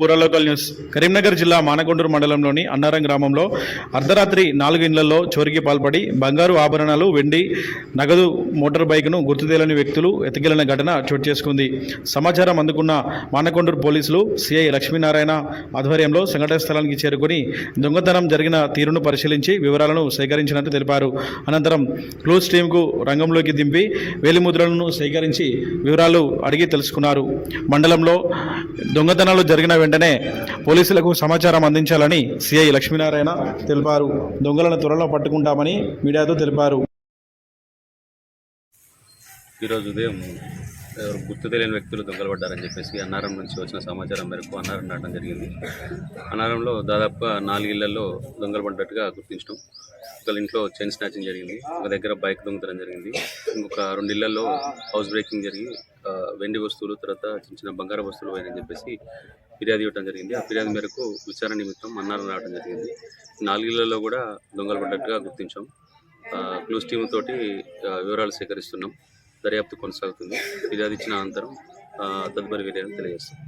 పురలోకల్ news. Karimnagar జిల్లా మానకొండూరు మండలంలోని అన్నారం గ్రామంలో అర్ధరాత్రి నాలుగు ఇండ్లలో చోరీకి పాల్పడి బంగారు ఆభరణాలు వెండి నగదు మోటార్ బైక్ను గుర్తు తెలియని వ్యక్తులు ఎతికెళ్ళిన ఘటన చోటు చేసుకుంది. సమాచారం అందుకున్న మానకొండూరు పోలీసులు సిఐ లక్ష్మీనారాయణ ఆధ్వర్యంలో సంఘటన స్థలానికి చేరుకుని దొంగతనం జరిగిన తీరును పరిశీలించి వివరాలను సేకరించినట్టు తెలిపారు. అనంతరం క్లూస్ టీంకు రంగంలోకి దింపి వేలిముద్రలను సేకరించి వివరాలు అడిగి తెలుసుకున్నారు. మండలంలో దొంగతనాలు జరిగిన వెంటనే పోలీసులకు సమాచారం అందించాలని సిఐ లక్ష్మీనారాయణ తెలిపారు. దొంగలను త్వరలో పట్టుకుంటామని మీడియాతో తెలిపారు. ఈరోజు ఉదయం ఎవరు గుర్తు తెలియని వ్యక్తులు దొంగలు పడ్డారని చెప్పేసి అన్నారం నుంచి వచ్చిన సమాచారం మేరకు అన్నారం నాటడం జరిగింది. అన్నారంలో దాదాపుగా నాలుగిళ్ళలో దొంగలు పడ్డట్టుగా గుర్తించడం ఒకళ్ళ ఇంట్లో చైన్ స్నాచింగ్ జరిగింది ఒక దగ్గర బైక్ దొంగతనం జరిగింది ఇంకొక రెండు ఇళ్ళలో హౌస్ బ్రేకింగ్ జరిగి వెండి వస్తువులు తర్వాత చిన్న చిన్న బంగారు వస్తువులు పోయినని చెప్పేసి ఫిర్యాదు ఇవ్వడం జరిగింది. ఆ ఫిర్యాదు మేరకు విచారణ నిమిత్తం మన్నారం రావడం జరిగింది. నాలుగేళ్ళలో కూడా దొంగలు పడ్డట్టుగా గుర్తించాం. క్లూస్ టీమ్ తోటి వివరాలు సేకరిస్తున్నాం. దర్యాప్తు కొనసాగుతుంది. ఫిర్యాదు ఇచ్చిన అనంతరం తదుపరి విధేయం తెలియజేస్తాం.